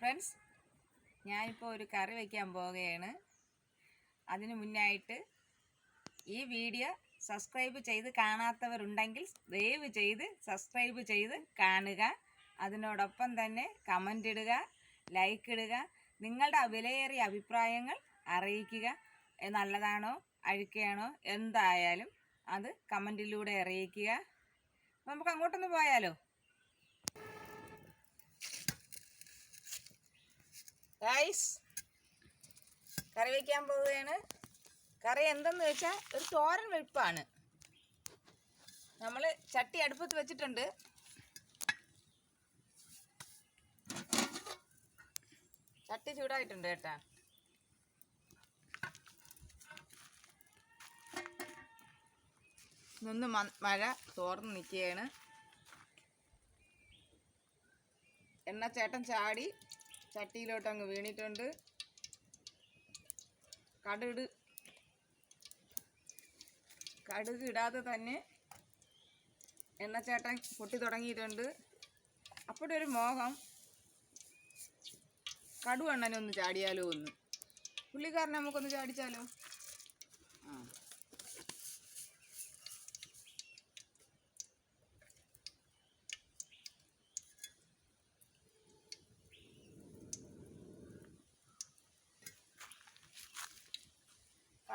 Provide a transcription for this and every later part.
Friends ഞാനിപ്പോൾ ഒരു കറി വയ്ക്കാൻ പോവുകയാണ്. അതിനു മുന്നായിട്ട് ഈ വീഡിയോ സബ്സ്ക്രൈബ് ചെയ്ത് കാണാത്തവരുണ്ടെങ്കിൽ ദയവ് ചെയ്ത് സബ്സ്ക്രൈബ് ചെയ്ത് കാണുക. അതിനോടൊപ്പം തന്നെ കമന്റ് ഇടുക ലൈക്ക് ഇടുക നിങ്ങളുടെ വിലയേറിയ അഭിപ്രായങ്ങൾ അറിയിക്കുക. നല്ലതാണോ അഴുക്കയാണോ എന്തായാലും അത് കമന്റിലൂടെ അറിയിക്കുക. നമുക്ക് അങ്ങോട്ടൊന്ന് പോയാലോ? ഗൈസ് കറി വയ്ക്കാൻ പോവുകയാണ്. കറി എന്തെന്ന് വെച്ചാൽ ഒരു തോരൻ വെപ്പാണ്. നമ്മൾ ചട്ടി അടുപ്പത്ത് വെച്ചിട്ടുണ്ട്. ചട്ടി ചൂടായിട്ടുണ്ട് കേട്ടാ. നിന്ന് മഴ തോർന്ന് നിൽക്കുകയാണ്. എണ്ണ ചേട്ടൻ ചാടി. ചട്ടിയിലോട്ട് അങ്ങ് വീണിട്ടുണ്ട്. കടുക്. കടുക് ഇടാതെ തന്നെ എണ്ണച്ചേട്ടൻ പൊട്ടി തുടങ്ങിയിട്ടുണ്ട്. അപ്പോഴൊരു ഒരു മോഹം. കടുവണ്ണനെ ഒന്ന് ചാടിയാലോ ഒന്ന്. പുള്ളിക്കാരനെ നമുക്കൊന്ന് ചാടിച്ചാലോ?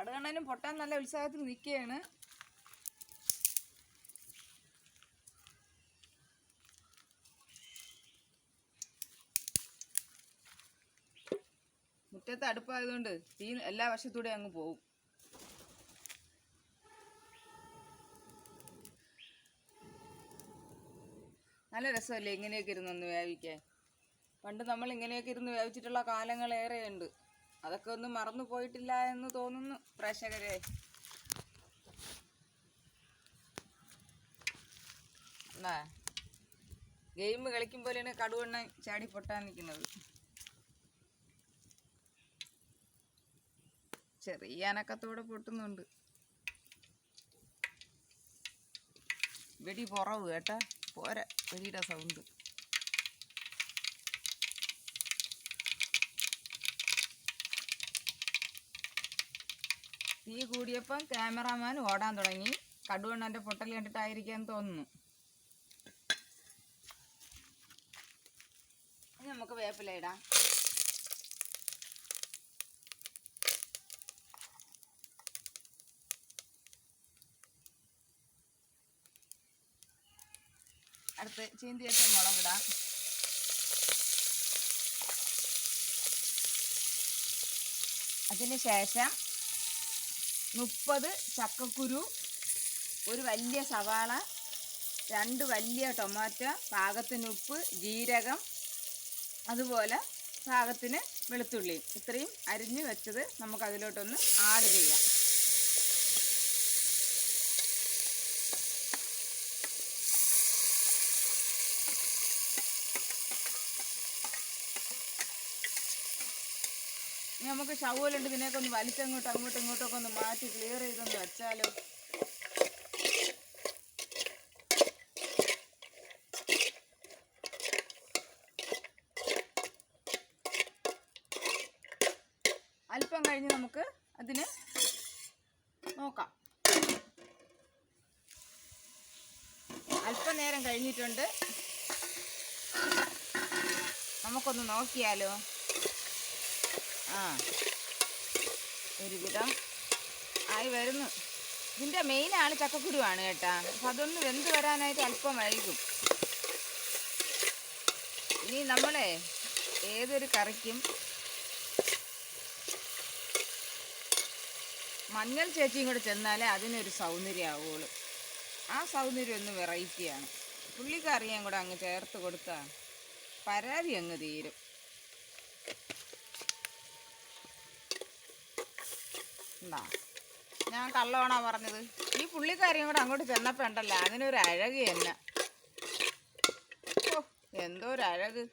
കടുകണ്ണനും പൊട്ടാൻ നല്ല ഉത്സാഹത്തിൽ നിൽക്കുകയാണ്. മുറ്റത്ത് അടുപ്പായതുകൊണ്ട് തീ എല്ലാ വശത്തൂടെ അങ്ങ് പോവും. നല്ല രസമല്ലേ ഇങ്ങനെയൊക്കെ ഇരുന്നൊന്ന് വേവിക്കാൻ പണ്ട് നമ്മൾ ഇങ്ങനെയൊക്കെ ഇരുന്ന് വേവിച്ചിട്ടുള്ള കാലങ്ങൾ ഏറെയുണ്ട്. അതൊക്കെ ഒന്നും മറന്നു പോയിട്ടില്ല എന്ന് തോന്നുന്നു. പ്രേക്ഷകരെ. എന്നാ ഗെയിം കളിക്കും കടുവെണ്ണ കടുവണ്ണ ചാടി പൊട്ടാൻ നിൽക്കുന്നത്. ചെറിയ അനക്കത്തോടെ പൊട്ടുന്നുണ്ട്. വെടി പുറവ് കേട്ടാ? പോരാ വെടിയുടെ സൗണ്ട്. തീ കൂടിയപ്പം ക്യാമറാമാൻ ഓടാൻ തുടങ്ങി. കടുവണ്ണന്റെ പൊട്ടൽ കണ്ടിട്ടായിരിക്കാൻ തോന്നുന്നു. ഇനി നമുക്ക് വേപ്പില ഇടാം. അടുത്ത് വെച്ച മുളകിടാം അതിന് ശേഷം മുപ്പത് ചക്കക്കുരു ഒരു വലിയ സവാള രണ്ട് വലിയ ടൊമാറ്റോ പാകത്തിന് ഉപ്പ് ജീരകം അതുപോലെ പാകത്തിന് വെളുത്തുള്ളി ഇത്രയും അരിഞ്ഞ് വെച്ചത് നമുക്കതിലോട്ടൊന്ന് ആഡ് ചെയ്യാം. നമുക്ക് ഷവലുണ്ട് ഇതിനെയൊക്കെ ഒന്ന് വലിച്ചങ്ങോട്ട് അങ്ങോട്ടും ഇങ്ങോട്ടൊക്കെ ഒന്ന് മാറ്റി ക്ലിയർ ചെയ്തൊന്ന് വെച്ചാലോ. അല്പം കഴിഞ്ഞ് നമുക്ക് അതിന് നോക്കാം. അല്പനേരം കഴിഞ്ഞിട്ടുണ്ട്. നമുക്കൊന്ന് നോക്കിയാലോ. ആ. ഒരുവിധം ആയി വരുന്നു. ഇതിന്റെ മെയിൻ ആൾ ചക്കക്കുരുവാണ് കേട്ടാ. അപ്പം അതൊന്ന് വെന്ത് വരാനായിട്ട് അല്പം വൈകും. ഇനി നമ്മളെ ഏതൊരു കറിക്കും മഞ്ഞൾ ചേച്ചിയും കൂടെ ചെന്നാലേ അതിനൊരു സൗന്ദര്യമാവുള്ളൂ ആ സൗന്ദര്യം ഒന്ന് വെറൈറ്റിയാണ്. പുള്ളിക്കറിയാൻ കൂടെ അങ്ങ് ചേർത്ത് കൊടുത്താൽ പരാതി അങ്ങ് തീരും. ഉണ്ടാ? ഞാൻ കള്ളമാണോ പറഞ്ഞത്. ഈ പുള്ളിക്കാരിയും കൂടെ അങ്ങോട്ട് ചെന്നപ്പോൾ ഉണ്ടല്ലോ അതിനൊരു അഴക് തന്നെ. ഓ എന്തോ ഒരു അഴക്.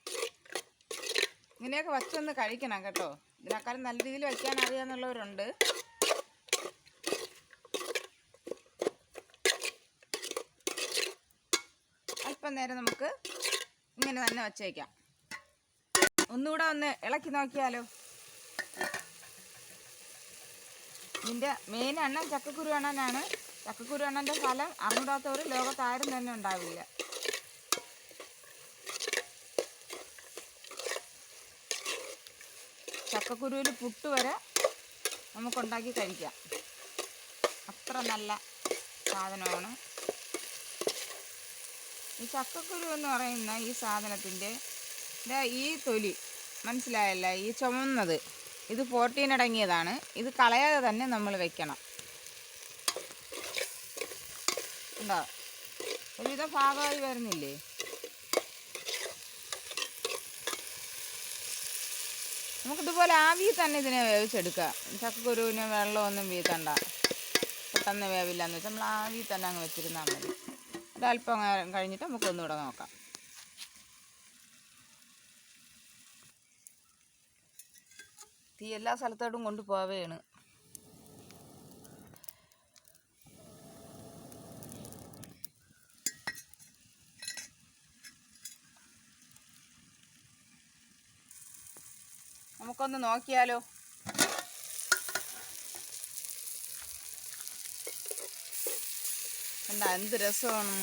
ഇങ്ങനെയൊക്കെ വച്ചൊന്ന് കഴിക്കണം കേട്ടോ. ഇതിനേക്കാളും നല്ല രീതിയിൽ വയ്ക്കാൻ അറിയാന്നുള്ളവരുണ്ട്. അല്പം നേരം നമുക്ക് ഇങ്ങനെ തന്നെ വച്ചേക്കാം. ഒന്നുകൂടെ ഒന്ന് ഇളക്കി നോക്കിയാലോ? ഇതിന്റെ മെയിൻ എണ്ണം ചക്കക്കുരു എണ്ണനാണ് ചക്കക്കുരു എണ്ണന്റെ ഫലം അറിഞ്ഞൂടാത്തവർ ലോകത്താരും തന്നെ ഉണ്ടാവില്ല. ചക്കക്കുരുവിൽ പുട്ട് വരെ നമുക്കുണ്ടാക്കി കഴിക്കാം. അത്ര നല്ല സാധനമാണ്. ഈ ചക്കക്കുരു എന്ന് പറയുന്ന ഈ സാധനത്തിന്റെ ഈ തൊലി മനസ്സിലായല്ല? ഈ ചുമന്നത്. ഇത് പ്രോട്ടീൻ അടങ്ങിയതാണ്. ഇത് കളയാതെ തന്നെ നമ്മൾ വെക്കണം. ഉണ്ടോ ഒരുവിധം ഭാഗമായി വരുന്നില്ലേ? നമുക്കിതുപോലെ ആവി തന്നെ ഇതിനെ വേവിച്ചെടുക്കാം ചക്കക്കുരുവിന് വെള്ളമൊന്നും വീത്തണ്ട പെട്ടെന്ന് വേവില്ല എന്ന് വെച്ചാൽ നമ്മൾ ആവി തന്നെ അങ്ങ് വെച്ചിരുന്നാൽ മതി. ഒരല്പം കഴിഞ്ഞിട്ട് നമുക്കൊന്നുകൂടെ നോക്കാം. തീ എല്ലാ സ്ഥലത്തോട്ടും കൊണ്ടുപോവുകയാണ് നമുക്കൊന്ന് നോക്കിയാലോ? എന്താ എന്ത് രസമാണ്.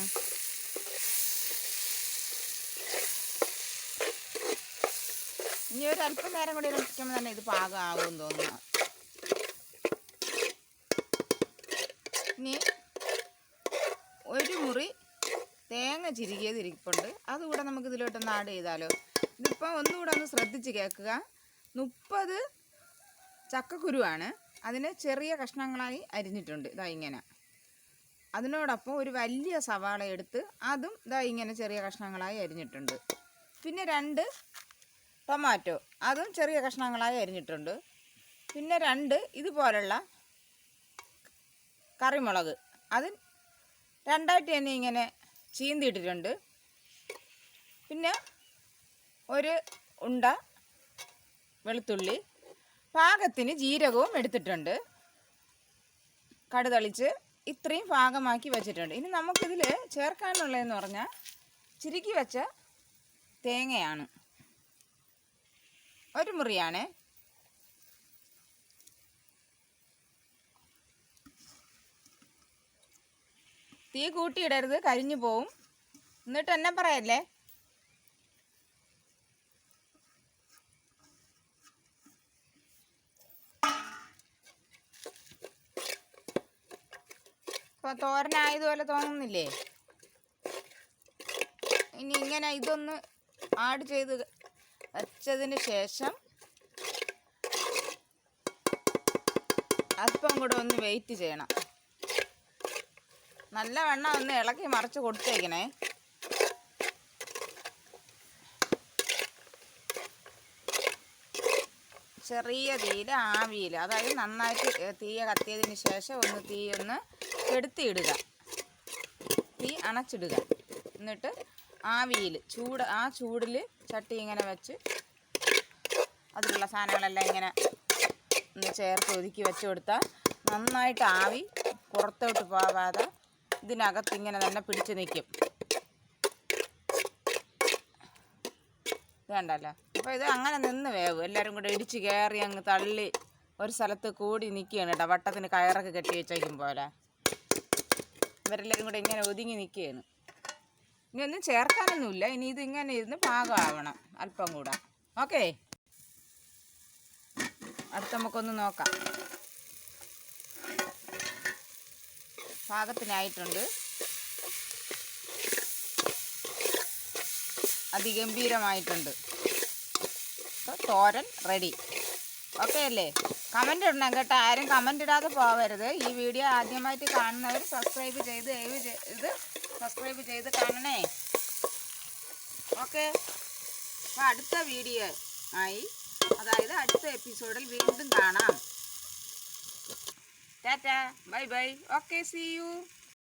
ഇനി ഒരു അല്പം നേരം കൂടി ഇറക്കുമ്പോൾ തന്നെ ഇത് പാകമാകുമെന്ന് തോന്നുന്നു. ഇനി ഒരു മുറി തേങ്ങ ചിരികിയത് ഇരിപ്പുണ്ട്. അതുകൂടെ നമുക്ക് ഇതിലോട്ടൊന്ന് ആഡ് ചെയ്താലോ. ഇതിപ്പോൾ ഒന്നുകൂടെ ഒന്ന് ശ്രദ്ധിച്ച് കേൾക്കുക. മുപ്പത് ചക്കക്കുരുവാണ്. അതിന് ചെറിയ കഷ്ണങ്ങളായി അരിഞ്ഞിട്ടുണ്ട്. ഇതാ ഇങ്ങനെ. അതിനോടൊപ്പം ഒരു വലിയ സവാള എടുത്ത് അതും ഇതാ ഇങ്ങനെ ചെറിയ കഷ്ണങ്ങളായി അരിഞ്ഞിട്ടുണ്ട്. പിന്നെ രണ്ട് ടൊമാറ്റോ. അതും ചെറിയ കഷ്ണങ്ങളായി അരിഞ്ഞിട്ടുണ്ട്. പിന്നെ രണ്ട് ഇതുപോലുള്ള കറിമുളക്. അത് രണ്ടായിട്ട് തന്നെ ഇങ്ങനെ ചീന്തിയിട്ടിട്ടുണ്ട്. പിന്നെ ഒരു ഉണ്ട വെളുത്തുള്ളി പാകത്തിന് ജീരകവും എടുത്തിട്ടുണ്ട്. കടുതളിച്ച് ഇത്രയും പാകമാക്കി വെച്ചിട്ടുണ്ട്. ഇനി നമുക്കിതിൽ ചേർക്കാനുള്ളതെന്ന് പറഞ്ഞാൽ ചിരുക്കി വെച്ച തേങ്ങയാണ്. ഒരു മുറിയാണ്. തീ കൂട്ടിയിടരുത് കരിഞ്ഞു പോവും. എന്നിട്ട് എന്നെ പറയല്ലേ? ഇപ്പൊ തോരനായതുപോലെ തോന്നുന്നില്ലേ? ഇനി ഇങ്ങനെ ഇതൊന്ന് ആഡ് ചെയ്ത് വച്ചതിന് ശേഷം അല്പം കൂടെ ഒന്ന് വെയിറ്റ് ചെയ്യണം. നല്ല വെണ്ണ ഒന്ന് ഇളക്കി മറിച്ച് കൊടുത്തേക്കണേ. ചെറിയ തീയിൽ ആവിയിൽ അതായത് നന്നായിട്ട് തീയ കത്തിയതിന് ശേഷം ഒന്ന് തീ ഒന്ന് കെടുത്തിയിടുക. തീ അണച്ചിടുക. എന്നിട്ട് ആവിയിൽ ചൂട് ആ ചൂടിൽ ചട്ടി ഇങ്ങനെ വെച്ച് അതിലുള്ള സാധനങ്ങളെല്ലാം ഇങ്ങനെ ഒന്ന് ചേർത്ത് ഒതുക്കി വെച്ച് കൊടുത്താൽ നന്നായിട്ട് ആവി പുറത്തോട്ട് പോവാതെ ഇതിനകത്ത് ഇങ്ങനെ തന്നെ പിടിച്ച് നിൽക്കും വേണ്ടല്ലോ അപ്പോൾ ഇത് അങ്ങനെ നിന്ന് വേവും. എല്ലാവരും കൂടെ ഇടിച്ച് കയറി അങ്ങ് തള്ളി ഒരു സ്ഥലത്ത് കൂടി നിൽക്കുകയാണ് കേട്ടോ. വട്ടത്തിന് കയറൊക്കെ കെട്ടി വെച്ചേക്കും പോലെ. ഇവരെല്ലാവരും കൂടെ ഇങ്ങനെ ഒതുങ്ങി നിൽക്കുകയാണ് ഇനി ഒന്നും ചേർക്കാനൊന്നുമില്ല. ഇനി ഇത് ഇങ്ങനെ ഇരുന്ന് പാകമാവണം അല്പം കൂടെ. ഓക്കെ? അടുത്ത നമുക്കൊന്ന് നോക്കാം. പാകത്തിനായിട്ടുണ്ട്. അതിഗംഭീരമായിട്ടുണ്ട്. അപ്പോൾ തോരൻ റെഡി ഓക്കെ അല്ലേ? കമന്റ് ഇടണം കേട്ടോ. ആരും കമന്റ് ഇടാതെ പോവരുത്. ഈ വീഡിയോ ആദ്യമായിട്ട് കാണുന്നവർ സബ്സ്ക്രൈബ് ചെയ്ത് ദയവ് ചെയ്ത് സബ്സ്ക്രൈബ് ചെയ്ത് കാണണേ. ഓക്കെ അപ്പോൾ അടുത്ത വീഡിയോ ആയി. അതായത് അടുത്ത എപ്പിസോഡിൽ വീണ്ടും കാണാം. Tata. Bye bye. Okay see you